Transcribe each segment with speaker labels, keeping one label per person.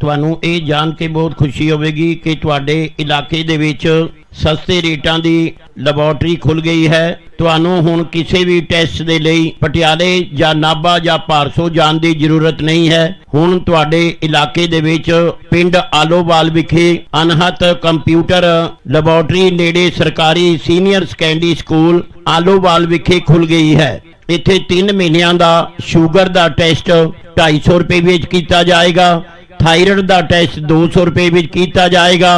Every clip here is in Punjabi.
Speaker 1: ਤੁਹਾਨੂੰ ਇਹ ਜਾਣ ਕੇ ਬਹੁਤ ਖੁਸ਼ੀ ਹੋਵੇਗੀ ਕਿ ਤੁਹਾਡੇ ਇਲਾਕੇ ਦੇ ਵਿੱਚ ਸਸਤੇ ਰੇਟਾਂ ਦੀ ਲੈਬੋਰਟਰੀ ਖੁੱਲ ਗਈ ਹੈ। ਤੁਹਾਨੂੰ ਹੁਣ ਕਿਸੇ ਵੀ ਟੈਸਟ ਦੇ ਲਈ ਪਟਿਆਲੇ ਜਾਂ ਨਾਭਾ ਜਾਂ ਭਾਰਸੋ ਜਾਣ ਦੀ ਜ਼ਰੂਰਤ ਨਹੀਂ ਹੈ। ਹੁਣ ਤੁਹਾਡੇ ਇਲਾਕੇ ਦੇ ਵਿੱਚ ਪਿੰਡ ਆਲੋਵਾਲ ਵਿਖੇ ਅਨਹਤ ਕੰਪਿਊਟਰ ਲੈਬੋਰਟਰੀ ਨੇੜੇ ਸਰਕਾਰੀ ਸੀਨੀਅਰ ਸੈਕੰਡਰੀ ਸਕੂਲ ਆਲੋਵਾਲ ਵਿਖੇ ਖੁੱਲ ਗਈ ਹੈ। ਇੱਥੇ 3 ਮਹੀਨਿਆਂ ਦਾ ਸ਼ੂਗਰ ਦਾ ਟੈਸਟ 250 ਰੁਪਏ ਵਿੱਚ ਕੀਤਾ ਜਾਏਗਾ। ਥਾਇਰਾਇਡ ਦਾ ਟੈਸਟ 200 ਰੁਪਏ ਵਿੱਚ ਕੀਤਾ ਜਾਏਗਾ।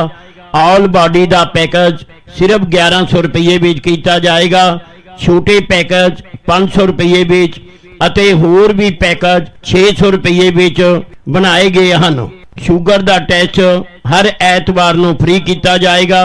Speaker 1: ਆਲ ਬਾਡੀ ਦਾ ਪੈਕੇਜ ਸਿਰਫ 1100 ਰੁਪਏ ਵਿੱਚ ਕੀਤਾ ਜਾਏਗਾ। ਛੋਟੇ ਪੈਕੇਜ 500 ਰੁਪਏ ਵਿੱਚ ਅਤੇ ਹੋਰ ਵੀ ਪੈਕੇਜ 600 ਰੁਪਏ ਵਿੱਚ ਬਣਾਏ ਗਏ ਹਨ। ਸ਼ੂਗਰ ਦਾ ਟੈਸਟ ਹਰ ਐਤਵਾਰ ਨੂੰ ਫ੍ਰੀ ਕੀਤਾ ਜਾਏਗਾ।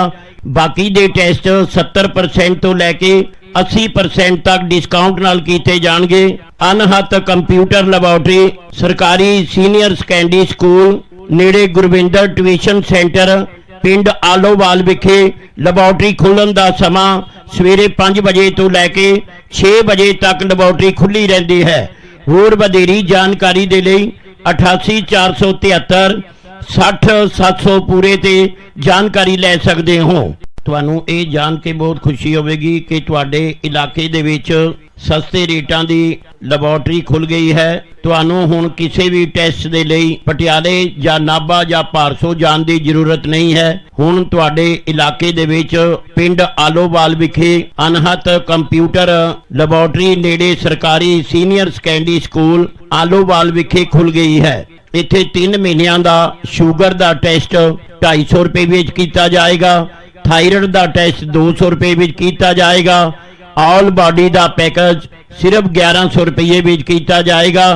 Speaker 1: ਬਾਕੀ ਦੇ ਟੈਸਟ 70% ਤੋਂ ਲੈ ਕੇ 80% ਤੱਕ ਡਿਸਕਾਊਂਟ ਨਾਲ ਕੀਤੇ ਜਾਣਗੇ। ਅਨਹਤ ਕੰਪਿਊਟਰ ਲੈਬੋਰੇਟਰੀ ਸਰਕਾਰੀ ਸੀਨੀਅਰ ਸੈਕੰਡਰੀ ਸਕੂਲ ਨੇੜੇ ਗੁਰਵਿੰਦਰ ਟਿਊਸ਼ਨ ਸੈਂਟਰ ਪਿੰਡ ਆਲੋਵਾਲ ਵਿਖੇ ਲੈਬੋਰਟਰੀ ਖੁੱਲਣ ਦਾ ਸਮਾਂ ਸਵੇਰੇ 5 ਵਜੇ ਤੋਂ ਲੈ ਕੇ 6 ਵਜੇ ਤੱਕ ਲੈਬੋਰਟਰੀ ਖੁੱਲੀ ਰਹਿੰਦੀ ਹੈ। ਹੋਰ ਵਧੇਰੀ ਜਾਣਕਾਰੀ ਦੇ ਲਈ 88473 60700 ਪੂਰੇ ਤੇ ਜਾਣਕਾਰੀ ਲੈ ਸਕਦੇ ਹੋ। ਤੁਹਾਨੂੰ ਇਹ ਜਾਣ ਕੇ ਬਹੁਤ ਖੁਸ਼ੀ ਹੋਵੇਗੀ ਕਿ ਤੁਹਾਡੇ ਇਲਾਕੇ ਦੇ ਵਿੱਚ ਸਸਤੇ ਰੇਟਾਂ ਦੀ ਲੈਬੋਰਟਰੀ ਖੁੱਲ ਗਈ ਹੈ। ਤੁਹਾਨੂੰ ਹੁਣ ਕਿਸੇ ਵੀ ਟੈਸਟ ਦੇ ਲਈ ਪਟਿਆਲੇ ਜਾਂ ਨਾਭਾ ਜਾਂ ਭਾਰਸੋ ਜਾਣ ਦੀ ਜ਼ਰੂਰਤ ਨਹੀਂ ਹੈ। ਹੁਣ ਤੁਹਾਡੇ ਇਲਾਕੇ ਦੇ ਵਿੱਚ ਪਿੰਡ ਆਲੋਵਾਲ ਵਿਖੇ ਅਨਹਤ ਕੰਪਿਊਟਰ ਲੈਬੋਰਟਰੀ ਨੇੜੇ ਸਰਕਾਰੀ ਸੀਨੀਅਰ ਸੈਕੰਡਰੀ ਸਕੂਲ ਆਲੋਵਾਲ ਵਿਖੇ ਖੁੱਲ ਗਈ ਹੈ। ਇੱਥੇ 3 ਮਹੀਨਿਆਂ ਦਾ ਸ਼ੂਗਰ ਦਾ ਟੈਸਟ 250 ਰੁਪਏ ਵਿੱਚ ਕੀਤਾ ਜਾਏਗਾ, ਥਾਇਰਾਇਡ ਦਾ ਟੈਸਟ 200 ਰੁਪਏ ਵਿੱਚ ਕੀਤਾ ਜਾਏਗਾ, ਆਲ ਬਾਡੀ ਦਾ ਪੈਕੇਜ ਸਿਰਫ 1100 ਰੁਪਏ ਵਿੱਚ ਕੀਤਾ ਜਾਏਗਾ,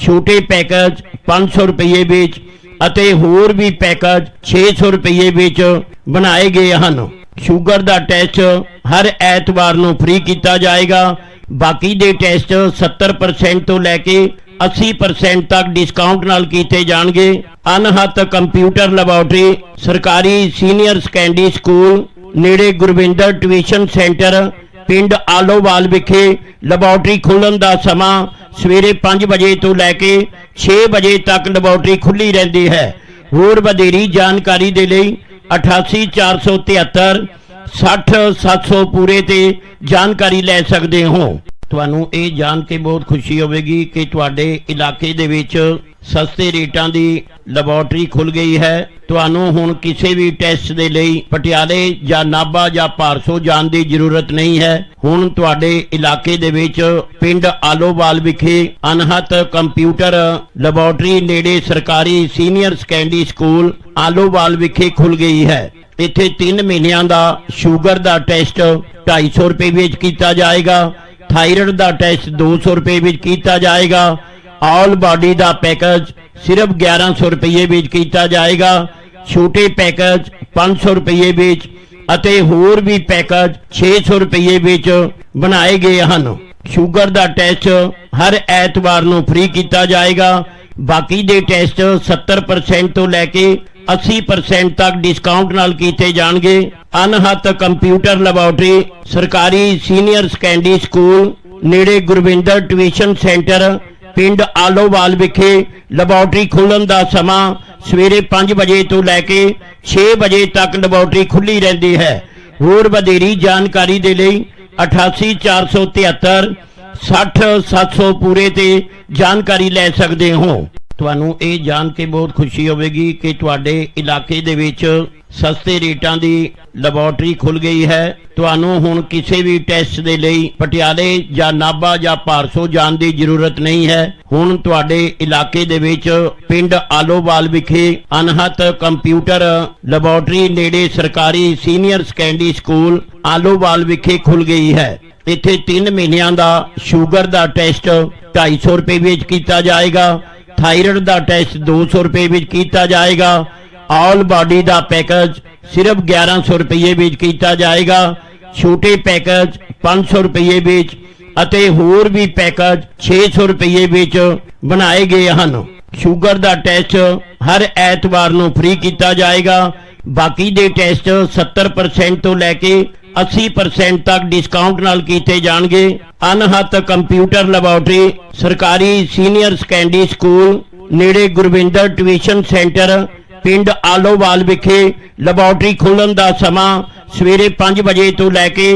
Speaker 1: ਛੋਟੇ ਪੈਕੇਜ 500 ਰੁਪਏ ਵਿੱਚ ਅਤੇ ਹੋਰ ਵੀ ਪੈਕੇਜ 600 ਰੁਪਏ ਵਿੱਚ ਬਣਾਏ ਗਏ ਹਨ। ਸ਼ੂਗਰ ਦਾ ਟੈਸਟ ਹਰ ਐਤਵਾਰ ਨੂੰ ਫ੍ਰੀ ਕੀਤਾ ਜਾਏਗਾ, ਬਾਕੀ ਦੇ ਟੈਸਟ 70% ਤੋਂ ਲੈ ਕੇ 80% ਤੱਕ ਡਿਸਕਾਊਂਟ ਨਾਲ ਕੀਤੇ ਜਾਣਗੇ। ਅਨਹਤ ਕੰਪਿਊਟਰ ਲੈਬੋਰਟਰੀ ਸਰਕਾਰੀ ਸੀਨੀਅਰ ਸੈਕੰਡਰੀ ਸਕੂਲ ਨੇੜੇ ਗੁਰਵਿੰਦਰ ਟਿਊਸ਼ਨ ਸੈਂਟਰ ਪਿੰਡ ਆਲੋਵਾਲ ਵਿਖੇ ਲੈਬੋਰਟਰੀ ਖੁੱਲਣ ਦਾ ਸਮਾਂ ਸਵੇਰੇ 5 ਵਜੇ ਤੋਂ ਲੈ ਕੇ 6 ਵਜੇ ਤੱਕ ਲੈਬੋਰਟਰੀ ਖੁੱਲੀ ਰਹਿੰਦੀ ਹੈ। ਹੋਰ ਵਧੇਰੀ ਜਾਣਕਾਰੀ ਦੇ ਲਈ 88473 60700 ਪੂਰੇ ਤੇ ਜਾਣਕਾਰੀ ਲੈ ਸਕਦੇ ਹੋ। ਤੁਹਾਨੂੰ ਇਹ ਜਾਣ ਕੇ ਬਹੁਤ ਖੁਸ਼ੀ ਹੋਵੇਗੀ ਕਿ ਤੁਹਾਡੇ ਇਲਾਕੇ ਦੇ ਵਿੱਚ ਸਸਤੇ ਰੇਟਾਂ ਦੀ ਲੈਬੋਰੇਟਰੀ ਖੁੱਲ ਗਈ ਹੈ। ਤੁਹਾਨੂੰ ਹੁਣ ਕਿਸੇ ਵੀ ਟੈਸਟ ਦੇ ਲਈ ਪਟਿਆਲੇ ਜਾਂ ਨਾਭਾ ਜਾਂ ਭਾਰਸੋ ਜਾਣ ਦੀ ਜ਼ਰੂਰਤ ਨਹੀਂ ਹੈ। ਹੁਣ ਤੁਹਾਡੇ ਇਲਾਕੇ ਦੇ ਵਿੱਚ ਪਿੰਡ ਆਲੋਵਾਲ ਵਿਖੇ ਅਨਹਤ ਕੰਪਿਊਟਰ ਲੈਬੋਰਟਰੀ ਨੇੜੇ ਸਰਕਾਰੀ ਸੀਨੀਅਰ ਸੈਕੰਡਰੀ ਸਕੂਲ ਆਲੋਵਾਲ ਵਿਖੇ ਖੁੱਲ ਗਈ ਹੈ। ਇੱਥੇ 3 ਮਹੀਨਿਆਂ ਦਾ ਸ਼ੂਗਰ ਦਾ ਟੈਸਟ 250 ਰੁਪਏ ਵਿੱਚ ਕੀਤਾ ਜਾਏਗਾ। ਥਾਇਰਾਇਡ ਦਾ ਟੈਸਟ 200 ਰੁਪਏ ਵਿੱਚ ਕੀਤਾ ਜਾਏਗਾ। ਆਲ ਬਾਡੀ ਦਾ ਪੈਕੇਜ ਸਿਰਫ 1100 ਰੁਪਏ ਵਿੱਚ ਕੀਤਾ ਜਾਏਗਾ। ਛੋਟੇ ਪੈਕੇਜ 500 ਰੁਪਏ ਵਿੱਚ ਅਤੇ ਹੋਰ ਵੀ ਪੈਕੇਜ 600 ਰੁਪਏ ਵਿੱਚ ਬਣਾਏ ਗਏ ਹਨ। ਸ਼ੂਗਰ ਦਾ ਟੈਸਟ ਹਰ ਐਤਵਾਰ ਨੂੰ ਫ੍ਰੀ ਕੀਤਾ ਜਾਏਗਾ। ਬਾਕੀ ਦੇ ਟੈਸਟ 70% ਤੋਂ ਲੈ ਕੇ 80% ਤੱਕ ਡਿਸਕਾਊਂਟ ਨਾਲ ਕੀਤੇ ਜਾਣਗੇ। ਅਨਹਤ ਕੰਪਿਊਟਰ ਲੈਬੋਰੇਟਰੀ ਸਰਕਾਰੀ ਸੀਨੀਅਰ ਸੈਕੰਡਰੀ ਸਕੂਲ ਨੇੜੇ ਗੁਰਵਿੰਦਰ ਟਿਊਸ਼ਨ ਸੈਂਟਰ ਪਿੰਡ ਆਲੋਵਾਲ ਵਿਖੇ ਲੈਬੋਰੇਟਰੀ ਖੁੱਲਣ ਦਾ ਸਮਾਂ ਸਵੇਰੇ 5 ਵਜੇ ਤੋਂ ਲੈ ਕੇ 6 ਵਜੇ ਤੱਕ ਲੈਬੋਰਟਰੀ ਖੁੱਲੀ ਰਹਿੰਦੀ ਹੈ। ਹੋਰ ਵਧੇਰੀ ਜਾਣਕਾਰੀ ਦੇ ਲਈ 88473 60700 ਪੂਰੇ ਤੇ ਜਾਣਕਾਰੀ ਲੈ ਸਕਦੇ ਹੋ। ਤੁਹਾਨੂੰ ਇਹ ਜਾਣ ਕੇ ਬਹੁਤ ਖੁਸ਼ੀ ਹੋਵੇਗੀ ਕਿ ਤੁਹਾਡੇ ਇਲਾਕੇ ਦੇ ਵਿੱਚ ਸਸਤੇ ਰੇਟਾਂ ਦੀ ਲੈਬੋਰਟਰੀ ਖੁੱਲ ਗਈ ਹੈ। ਤੁਹਾਨੂੰ ਹੁਣ ਕਿਸੇ ਵੀ ਟੈਸਟ ਦੇ ਲਈ ਪਟਿਆਲੇ ਜਾਂ ਨਾਭਾ ਜਾਂ ਭਾਰਸੋ ਜਾਣ ਦੀ ਜ਼ਰੂਰਤ ਨਹੀਂ ਹੈ। ਹੁਣ ਤੁਹਾਡੇ ਇਲਾਕੇ ਦੇ ਵਿੱਚ ਪਿੰਡ ਆਲੋਵਾਲ ਵਿਖੇ ਅਨਹਤ ਕੰਪਿਊਟਰ ਲੈਬੋਰਟਰੀ ਨੇੜੇ ਸਰਕਾਰੀ ਸੀਨੀਅਰ ਸੈਕੰਡਰੀ ਸਕੂਲ ਆਲੋਵਾਲ ਵਿਖੇ ਖੁੱਲ ਗਈ ਹੈ। ਇੱਥੇ 3 ਮਹੀਨਿਆਂ ਦਾ ਸ਼ੂਗਰ ਦਾ ਟੈਸਟ 250 ਰੁਪਏ ਵਿੱਚ ਕੀਤਾ ਜਾਏਗਾ। ਥਾਇਰਾਇਡ ਦਾ ਟੈਸਟ 200 ਰੁਪਏ ਵਿੱਚ ਕੀਤਾ ਜਾਏਗਾ। ਆਲ ਬਾਡੀ ਦਾ ਪੈਕੇਜ ਸਿਰਫ 1100 ਰੁਪਏ ਵਿੱਚ ਕੀਤਾ ਜਾਏਗਾ। ਛੋਟੇ ਪੈਕੇਜ 500 ਰੁਪਏ ਵਿੱਚ ਅਤੇ ਹੋਰ ਵੀ ਪੈਕੇਜ 600 ਰੁਪਏ ਵਿੱਚ ਬਣਾਏ ਗਏ ਹਨ। ਸ਼ੂਗਰ ਦਾ ਟੈਸਟ ਹਰ ਐਤਵਾਰ ਨੂੰ ਫ੍ਰੀ ਕੀਤਾ ਜਾਏਗਾ। ਬਾਕੀ ਦੇ ਟੈਸਟ 70% ਤੋਂ ਲੈ ਕੇ 80% ਤੱਕ ਡਿਸਕਾਊਂਟ ਨਾਲ ਕੀਤੇ ਜਾਣਗੇ। ਅਨਹਤ ਕੰਪਿਊਟਰ ਲੈਬੋਰੇਟਰੀ ਸਰਕਾਰੀ ਸੀਨੀਅਰ ਸੈਕੰਡਰੀ ਸਕੂਲ ਨੇੜੇ ਗੁਰਵਿੰਦਰ ਟਿਊਸ਼ਨ ਸੈਂਟਰ ਪਿੰਡ ਆਲੋਵਾਲ ਵਿਖੇ ਲੈਬੋਰਟਰੀ ਖੋਲ੍ਹਣ ਦਾ ਸਮਾਂ ਸਵੇਰੇ 5 ਵਜੇ ਤੋਂ ਲੈ ਕੇ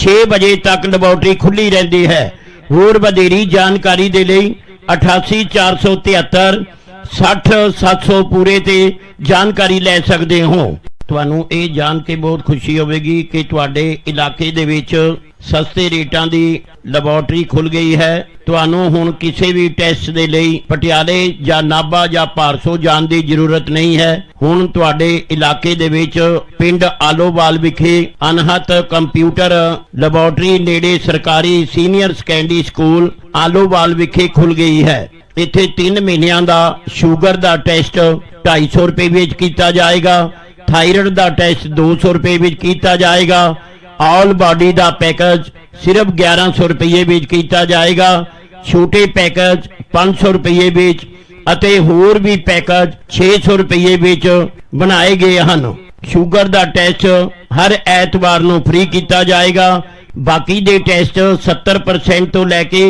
Speaker 1: 6 ਵਜੇ ਤੱਕ ਲੈਬੋਰਟਰੀ ਖੁੱਲੀ ਰਹਿੰਦੀ ਹੈ। ਹੋਰ ਵਧੇਰੀ ਜਾਣਕਾਰੀ ਦੇ ਲਈ 88473 60700 ਪੂਰੇ ਤੇ ਜਾਣਕਾਰੀ ਲੈ ਸਕਦੇ ਹੋ। ਤੁਹਾਨੂੰ ਇਹ ਜਾਣ ਕੇ ਬਹੁਤ ਖੁਸ਼ੀ ਹੋਵੇਗੀ ਕਿ ਤੁਹਾਡੇ ਇਲਾਕੇ ਦੇ ਵਿੱਚ ਸਸਤੇ ਰੇਟਾਂ ਦੀ ਲੈਬੋਰਟਰੀ ਖੁੱਲ ਗਈ ਹੈ। ਤੁਹਾਨੂੰ ਹੁਣ ਕਿਸੇ ਵੀ ਟੈਸਟ ਦੇ ਲਈ ਪਟਿਆਲੇ ਜਾਂ ਨਾਭਾ ਜਾਂ ਭਾਰਸੋ ਜਾਣ ਦੀ ਜ਼ਰੂਰਤ ਨਹੀਂ ਹੈ। ਹੁਣ ਤੁਹਾਡੇ ਇਲਾਕੇ ਦੇ ਵਿੱਚ ਪਿੰਡ ਆਲੋਵਾਲ ਵਿਖੇ ਅਨਹਤ ਕੰਪਿਊਟਰ ਲੈਬੋਰਟਰੀ ਨੇੜੇ ਸਰਕਾਰੀ ਸੀਨੀਅਰ ਸੈਕੰਡਰੀ ਸਕੂਲ ਆਲੋਵਾਲ ਵਿਖੇ ਖੁੱਲ ਗਈ ਹੈ। ਇੱਥੇ 3 ਮਹੀਨਿਆਂ ਦਾ ਸ਼ੂਗਰ ਦਾ ਟੈਸਟ 250 ਰੁਪਏ ਵਿੱਚ ਕੀਤਾ ਜਾਏਗਾ। ਥਾਇਰਾਇਡ ਦਾ ਟੈਸਟ 200 ਰੁਪਏ ਵਿੱਚ ਕੀਤਾ ਜਾਏਗਾ। ਆਲ ਬਾਡੀ ਦਾ ਪੈਕੇਜ ਸਿਰਫ 1100 ਰੁਪਏ ਵਿੱਚ ਕੀਤਾ ਜਾਏਗਾ। ਛੋਟੇ ਪੈਕੇਜ 500 ਰੁਪਏ ਵਿੱਚ ਅਤੇ ਹੋਰ ਵੀ ਪੈਕੇਜ 600 ਰੁਪਏ ਵਿੱਚ ਬਣਾਏ ਗਏ ਹਨ। ਸ਼ੂਗਰ ਦਾ ਟੈਸਟ ਹਰ ਐਤਵਾਰ ਨੂੰ ਫ੍ਰੀ ਕੀਤਾ ਜਾਏਗਾ। ਬਾਕੀ ਦੇ ਟੈਸਟ 70% ਤੋਂ ਲੈ ਕੇ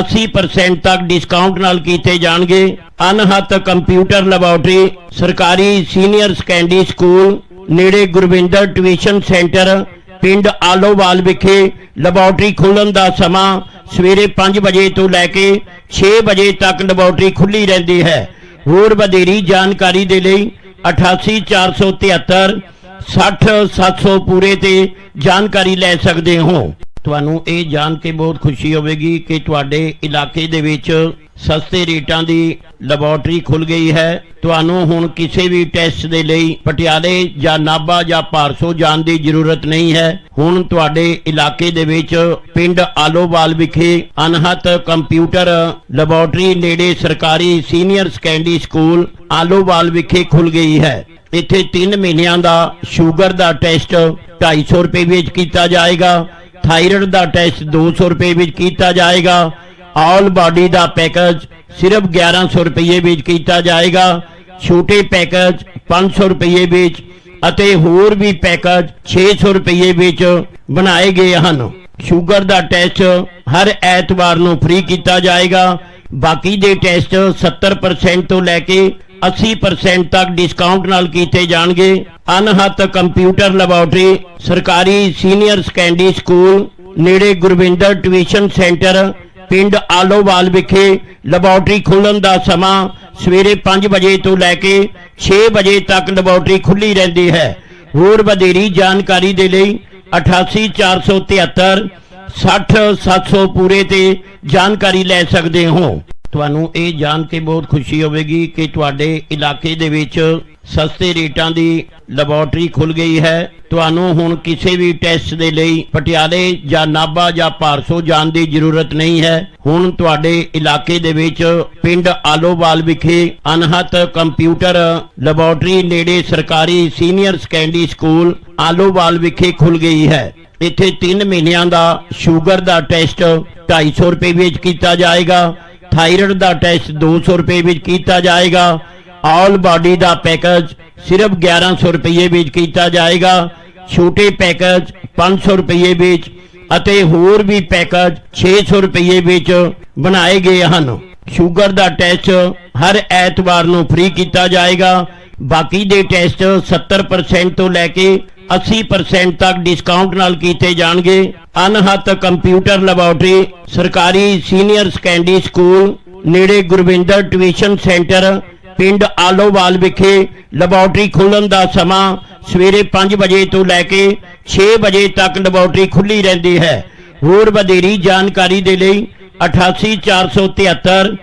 Speaker 1: 80% ਤੱਕ ਡਿਸਕਾਊਂਟ ਨਾਲ ਕੀਤੇ ਜਾਣਗੇ। ਅਨਹਤ ਕੰਪਿਊਟਰ ਲੈਬੋਰਟਰੀ ਸਰਕਾਰੀ ਸੀਨੀਅਰ ਸੈਕੰਡਰੀ ਸਕੂਲ ਨੇੜੇ ਗੁਰਵਿੰਦਰ ਟਿਊਸ਼ਨ ਸੈਂਟਰ ਪਿੰਡ ਆਲੋਵਾਲ ਵਿਖੇ ਲੈਬੋਰਟਰੀ ਖੋਲ੍ਹਣ ਦਾ ਸਮਾਂ ਸਵੇਰੇ 5 ਵਜੇ ਤੋਂ ਲੈ ਕੇ 6 ਵਜੇ ਤੱਕ ਲੈਬੋਰਟਰੀ ਖੁੱਲੀ ਰਹਿੰਦੀ ਹੈ। ਹੋਰ ਵਧੇਰੀ ਜਾਣਕਾਰੀ ਦੇ ਲਈ 88473 60700 ਪੂਰੇ ਤੇ ਜਾਣਕਾਰੀ ਲੈ ਸਕਦੇ ਹੋ। ਤੁਹਾਨੂੰ ਇਹ ਜਾਣ ਕੇ ਬਹੁਤ ਖੁਸ਼ੀ ਹੋਵੇਗੀ ਕਿ ਤੁਹਾਡੇ ਇਲਾਕੇ ਦੇ ਵਿੱਚ ਸਸਤੇ ਰੇਟਾਂ ਦੀ ਲੈਬੋਰਟਰੀ ਖੁੱਲ ਗਈ ਹੈ। ਤੁਹਾਨੂੰ ਹੁਣ ਕਿਸੇ ਵੀ ਟੈਸਟ ਦੇ ਲਈ ਪਟਿਆਲੇ ਜਾਂ ਨਾਭਾ ਜਾਂ ਭਾਰਸੋ ਜਾਣ ਦੀ ਜ਼ਰੂਰਤ ਨਹੀਂ ਹੈ। ਹੁਣ ਤੁਹਾਡੇ ਇਲਾਕੇ ਦੇ ਵਿੱਚ ਪਿੰਡ ਆਲੋਵਾਲ ਵਿਖੇ ਅਨਹਤ ਕੰਪਿਊਟਰ ਲੈਬੋਰਟਰੀ ਨੇੜੇ ਸਰਕਾਰੀ ਸੀਨੀਅਰ ਸੈਕੰਡਰੀ ਸਕੂਲ ਆਲੋਵਾਲ ਵਿਖੇ ਖੁੱਲ ਗਈ ਹੈ। ਇੱਥੇ 3 ਮਹੀਨਿਆਂ ਦਾ ਸ਼ੂਗਰ ਦਾ ਟੈਸਟ 250 ਰੁਪਏ ਵਿੱਚ ਕੀਤਾ ਜਾਏਗਾ। ਥਾਇਰਾਇਡ ਦਾ ਟੈਸਟ 200 ਰੁਪਏ ਵਿੱਚ ਕੀਤਾ ਜਾਏਗਾ। ਆਲ ਬਾਡੀ ਦਾ ਪੈਕੇਜ ਸਿਰਫ 1100 ਰੁਪਏ ਵਿੱਚ ਕੀਤਾ ਜਾਏਗਾ। ਛੋਟੇ ਪੈਕੇਜ 500 ਰੁਪਏ ਵਿੱਚ ਅਤੇ ਹੋਰ ਵੀ ਪੈਕੇਜ 600 ਰੁਪਏ ਵਿੱਚ ਬਣਾਏ ਗਏ ਹਨ। ਸ਼ੂਗਰ ਦਾ ਟੈਸਟ ਹਰ ਐਤਵਾਰ ਨੂੰ ਫ੍ਰੀ ਕੀਤਾ ਜਾਏਗਾ। ਬਾਕੀ ਦੇ ਟੈਸਟ 70% ਤੋਂ ਲੈ ਕੇ 80% ਤੱਕ ਡਿਸਕਾਊਂਟ ਨਾਲ ਕੀਤੇ ਜਾਣਗੇ। ਅਨਹਤ ਕੰਪਿਊਟਰ ਲੈਬੋਰਟਰੀ ਸਰਕਾਰੀ ਸੀਨੀਅਰ ਸੈਕੰਡਰੀ ਸਕੂਲ ਨੇੜੇ ਗੁਰਵਿੰਦਰ ਟਿਊਸ਼ਨ ਸੈਂਟਰ ਪਿੰਡ ਆਲੋਵਾਲ ਵਿਖੇ ਲੈਬੋਰਟਰੀ ਖੋਲ੍ਹਣ ਦਾ ਸਮਾਂ ਸਵੇਰੇ 5 ਵਜੇ ਤੋਂ ਲੈ ਕੇ 6 ਵਜੇ ਤੱਕ ਲੈਬੋਰਟਰੀ ਖੁੱਲੀ ਰਹਿੰਦੀ ਹੈ। ਹੋਰ ਵਧੇਰੀ ਜਾਣਕਾਰੀ ਦੇ ਲਈ 88473 60700 ਪੂਰੇ ਤੇ ਜਾਣਕਾਰੀ ਲੈ ਸਕਦੇ ਹੋ। ਤੁਹਾਨੂੰ ਇਹ ਜਾਣ ਕੇ ਬਹੁਤ ਖੁਸ਼ੀ ਹੋਵੇਗੀ ਕਿ ਤੁਹਾਡੇ ਇਲਾਕੇ ਦੇ ਵਿੱਚ ਸਸਤੇ ਰੇਟਾਂ ਦੀ ਲੈਬੋਰਟਰੀ ਖੁੱਲ ਗਈ ਹੈ। ਤੁਹਾਨੂੰ ਹੁਣ ਕਿਸੇ ਵੀ ਟੈਸਟ ਦੇ ਲਈ ਪਟਿਆਲੇ ਜਾਂ ਨਾਭਾ ਜਾਂ ਭਾਰਸੋ ਜਾਣ ਦੀ ਜ਼ਰੂਰਤ ਨਹੀਂ ਹੈ। ਹੁਣ ਤੁਹਾਡੇ ਇਲਾਕੇ ਦੇ ਵਿੱਚ ਪਿੰਡ ਆਲੋਵਾਲ ਵਿਖੇ ਅਨਹਤ ਕੰਪਿਊਟਰ ਲੈਬੋਰਟਰੀ ਨੇੜੇ ਸਰਕਾਰੀ ਸੀਨੀਅਰ ਸੈਕੰਡਰੀ ਸਕੂਲ ਆਲੋਵਾਲ ਵਿਖੇ ਖੁੱਲ ਗਈ ਹੈ। ਇੱਥੇ 3 ਮਹੀਨਿਆਂ ਦਾ ਸ਼ੂਗਰ ਦਾ ਟੈਸਟ 250 ਰੁਪਏ ਵਿੱਚ ਕੀਤਾ ਜਾਏਗਾ। ਥਾਇਰਾਇਡ ਦਾ ਟੈਸਟ 200 ਰੁਪਏ ਵਿੱਚ ਕੀਤਾ ਜਾਏਗਾ। ਆਲ ਬਾਡੀ ਦਾ ਪੈਕੇਜ ਸਿਰਫ 1100 ਰੁਪਏ ਵਿੱਚ ਕੀਤਾ ਜਾਏਗਾ। ਛੋਟੇ ਪੈਕੇਜ 500 ਰੁਪਏ ਵਿੱਚ ਅਤੇ ਹੋਰ ਵੀ ਪੈਕੇਜ 600 ਰੁਪਏ ਵਿੱਚ ਬਣਾਏ ਗਏ ਹਨ। ਸ਼ੂਗਰ ਦਾ ਟੈਸਟ ਹਰ ਐਤਵਾਰ ਨੂੰ ਫ੍ਰੀ ਕੀਤਾ ਜਾਏਗਾ। ਬਾਕੀ ਦੇ ਟੈਸਟ 70% ਤੋਂ ਲੈ ਕੇ 80% ਤੱਕ ਡਿਸਕਾਊਂਟ ਨਾਲ ਕੀਤੇ ਜਾਣਗੇ। ਅਨਹਤ ਕੰਪਿਊਟਰ ਲੈਬੋਰਟਰੀ ਸਰਕਾਰੀ ਸੀਨੀਅਰ ਸੈਕੰਡਰੀ ਸਕੂਲ ਨੇੜੇ ਗੁਰਵਿੰਦਰ ਟਿਊਸ਼ਨ ਸੈਂਟਰ ਪਿੰਡ ਆਲੋਵਾਲ ਵਿਖੇ ਲੈਬੋਰਟਰੀ ਖੋਲ੍ਹਣ ਦਾ ਸਮਾਂ ਸਵੇਰੇ 5 ਵਜੇ ਤੋਂ ਲੈ ਕੇ 6 ਵਜੇ ਤੱਕ ਲੈਬੋਰਟਰੀ ਖੁੱਲੀ ਰਹਿੰਦੀ ਹੈ। ਹੋਰ ਵਧੇਰੀ ਜਾਣਕਾਰੀ ਦੇ ਲਈ 88473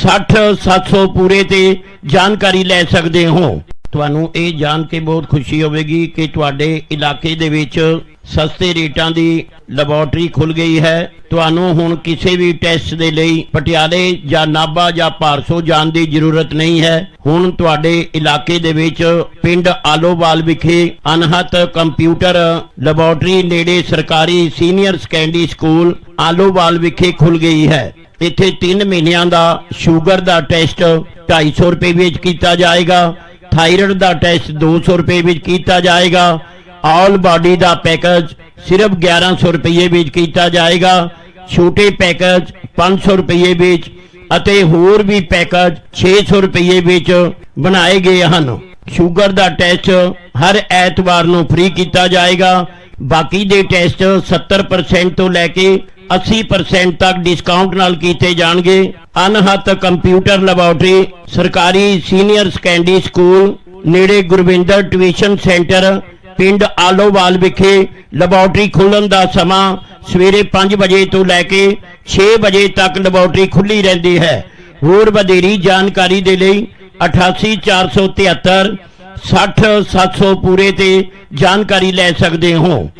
Speaker 1: 60700 ਪੂਰੇ ਤੇ ਜਾਣਕਾਰੀ ਲੈ ਸਕਦੇ ਹੋ। ਤੁਹਾਨੂੰ ਇਹ ਜਾਣ ਕੇ ਬਹੁਤ ਖੁਸ਼ੀ ਹੋਵੇਗੀ ਕਿ ਤੁਹਾਡੇ ਇਲਾਕੇ ਦੇ ਵਿੱਚ ਸਸਤੇ ਰੇਟਾਂ ਦੀ ਲੈਬੋਰਟਰੀ ਖੁੱਲ ਗਈ ਹੈ। ਤੁਹਾਨੂੰ ਹੁਣ ਕਿਸੇ ਵੀ ਟੈਸਟ ਦੇ ਲਈ ਪਟਿਆਲੇ ਜਾਂ ਨਾਭਾ ਜਾਂ ਭਾਰਸੋ ਜਾਣ ਦੀ ਜ਼ਰੂਰਤ ਨਹੀਂ ਹੈ। ਹੁਣ ਤੁਹਾਡੇ ਇਲਾਕੇ ਦੇ ਵਿੱਚ ਪਿੰਡ ਆਲੋਵਾਲ ਵਿਖੇ ਅਨਹਤ ਕੰਪਿਊਟਰ ਲੈਬੋਰਟਰੀ ਨੇੜੇ ਸਰਕਾਰੀ ਸੀਨੀਅਰ ਸੈਕੰਡਰੀ ਸਕੂਲ ਆਲੋਵਾਲ ਵਿਖੇ ਖੁੱਲ ਗਈ ਹੈ। ਇੱਥੇ 3 ਮਹੀਨਿਆਂ ਦਾ ਸ਼ੂਗਰ ਦਾ ਟੈਸਟ 250 ਰੁਪਏ ਵਿੱਚ ਕੀਤਾ ਜਾਏਗਾ। ਥਾਇਰਾਇਡ ਦਾ ਟੈਸਟ 200 ਰੁਪਏ ਵਿੱਚ ਕੀਤਾ ਜਾਏਗਾ। ਆਲ ਬਾਡੀ ਦਾ ਪੈਕੇਜ ਸਿਰਫ 1100 ਰੁਪਏ ਵਿੱਚ ਕੀਤਾ ਜਾਏਗਾ। ਛੋਟੇ ਪੈਕੇਜ 500 ਰੁਪਏ ਵਿੱਚ ਅਤੇ ਹੋਰ ਵੀ ਪੈਕੇਜ 600 ਰੁਪਏ ਵਿੱਚ ਬਣਾਏ ਗਏ ਹਨ। ਸ਼ੂਗਰ ਦਾ ਟੈਸਟ ਹਰ ਐਤਵਾਰ ਨੂੰ ਫ੍ਰੀ ਕੀਤਾ ਜਾਏਗਾ। ਬਾਕੀ ਦੇ ਟੈਸਟ 70% ਤੋਂ ਲੈ ਕੇ 80% ਤੱਕ ਡਿਸਕਾਊਂਟ ਨਾਲ ਕੀਤੇ ਜਾਣਗੇ। ਅਨਹਤ ਕੰਪਿਊਟਰ ਲੈਬੋਰੇਟਰੀ ਸਰਕਾਰੀ ਸੀਨੀਅਰ ਸੈਕੰਡਰੀ ਸਕੂਲ ਨੇੜੇ ਗੁਰਵਿੰਦਰ ਟਿਊਸ਼ਨ ਸੈਂਟਰ ਪਿੰਡ ਆਲੋਵਾਲ ਵਿਖੇ ਲੈਬੋਰੇਟਰੀ ਖੋਲ੍ਹਣ ਦਾ ਸਮਾਂ ਸਵੇਰੇ 5 ਵਜੇ ਤੋਂ ਲੈ ਕੇ 6 ਵਜੇ ਤੱਕ ਲੈਬੋਰਟਰੀ ਖੁੱਲੀ ਰਹਿੰਦੀ ਹੈ। ਹੋਰ ਵਧੇਰੀ ਜਾਣਕਾਰੀ ਦੇ ਲਈ 88473 60700 ਪੂਰੇ ਤੇ ਜਾਣਕਾਰੀ ਲੈ ਸਕਦੇ ਹੋ।